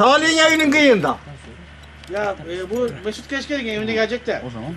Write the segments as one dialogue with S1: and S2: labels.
S1: Salih'in evinin kıyında.
S2: Ya e, bu Mesut Keşker'in evine gelecek de.
S3: O zaman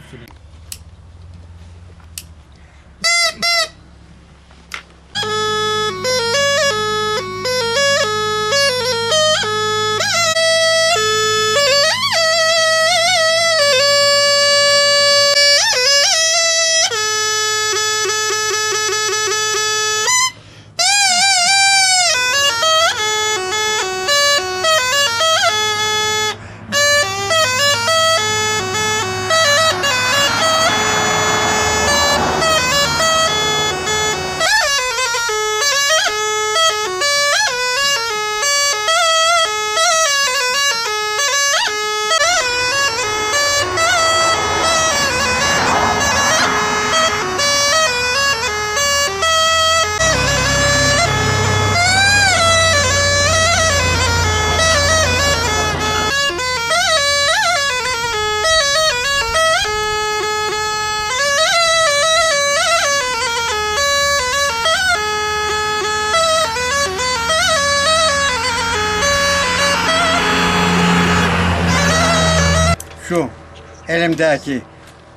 S1: elimdeki.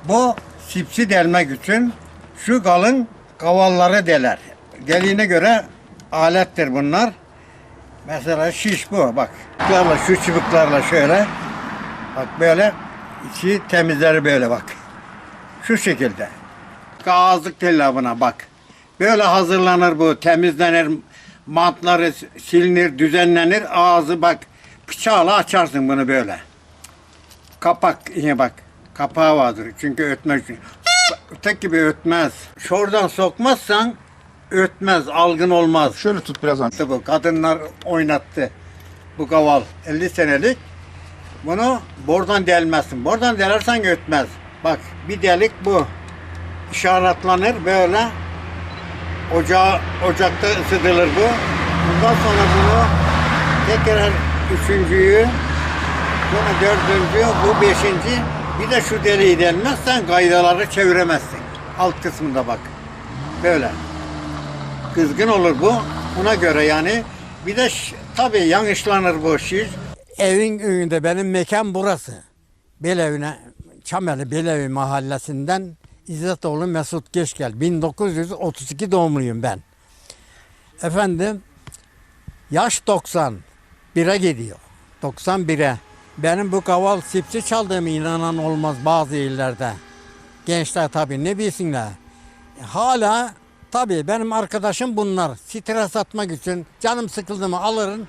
S1: Bu sipsi delmek için şu kalın kavalları deler. Deliğine göre alettir bunlar. Mesela şiş bu bak. Çubuklarla, şu çubuklarla şöyle. Bak böyle içi temizleri böyle bak. Şu şekilde. Ağızlık tella buna bak. Böyle hazırlanır bu. Temizlenir. Mantları silinir, düzenlenir. Ağzı bak. Bıçağla açarsın bunu böyle. Kapak yine bak. Kapağı vardır. Çünkü ötmez. Ötek gibi ötmez. Şuradan sokmazsan ötmez, algın olmaz.
S3: şöyle tut biraz an.
S1: İşte bu kadınlar oynattı. Bu kaval 50 senelik. Bunu bordan delmezsin. Bordan delersen ötmez. Bak bir delik bu. İşaretlenir böyle. Ocağı, ocakta ısıtılır bu. Bundan sonra bunu tekrar üçüncüyü sonra dördüncü bu beşinci bir de şu deliği delmezsen kaydaları çeviremezsin. Alt kısmında bak. Böyle kızgın olur bu. Ona göre yani bir de tabii yanlışlanır bu şiş. Evin önünde benim mekan burası. Belevine, Çameli Belevi mahallesinden İzzetoğlu Mesut Geçgel. 1932 doğumluyum ben. Efendim yaş 90. 1'e gidiyor. 91'e. Benim bu kaval sipsi çaldığımı inanan olmaz bazı illerde. Gençler tabii ne bilsinler. Hala tabii benim arkadaşım bunlar. Stres atmak için canım sıkıldı mı alırım.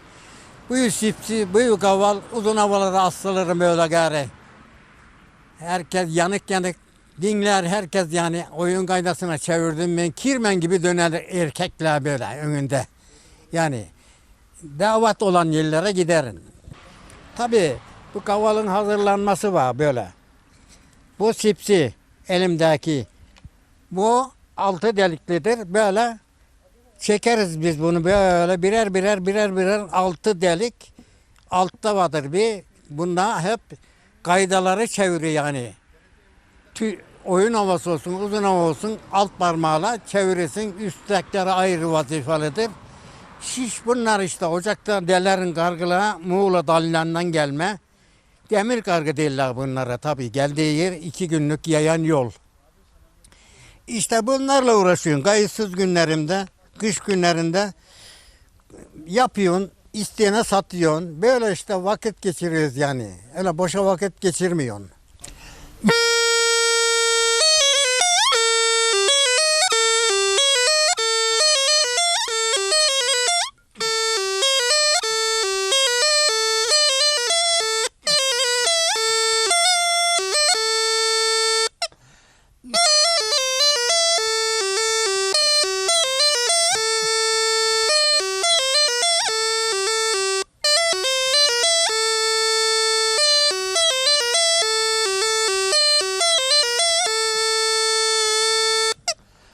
S1: Bu sipsi, bu kaval uzun havalara asılırım böyle gari. Herkes yanık yanık dinler herkes yani oyun kaydasına çevirdim ben kirmen gibi döner erkekler böyle önünde. Yani davet olan yerlere giderim. Tabii bu kavalın hazırlanması var böyle. Bu sipsi elimdeki. Bu altı deliklidir. Böyle çekeriz biz bunu böyle birer birer birer birer altı delik. Altta vardır bir. Bunda hep kaydaları çeviriyor yani. Tü, oyun havası olsun, uzun hava olsun alt parmağıyla çevirirsin. Üsttekileri ayrı vazifelidir. Şiş bunlar işte ocakta delerin kargıla Muğla dallarından gelme. Demir kargı değiller bunlara tabii. Geldiği yer iki günlük yayan yol. İşte bunlarla uğraşıyorsun. Kayıtsız günlerimde, kış günlerinde yapıyorsun, isteyene satıyorsun. Böyle işte vakit geçiriyoruz yani. Öyle boşa vakit geçirmiyorsun.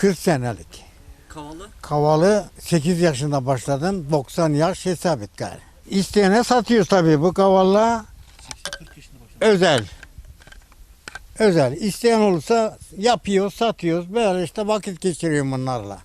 S1: Kırk senelik.
S2: Kavalı.
S1: Kavalı 8 yaşında başladım. 90 yaş hesap et gari. İsteyene satıyoruz tabii bu kavalla. Özel. Özel. İsteyen olursa yapıyor, satıyoruz. Böyle işte vakit geçiriyorum bunlarla.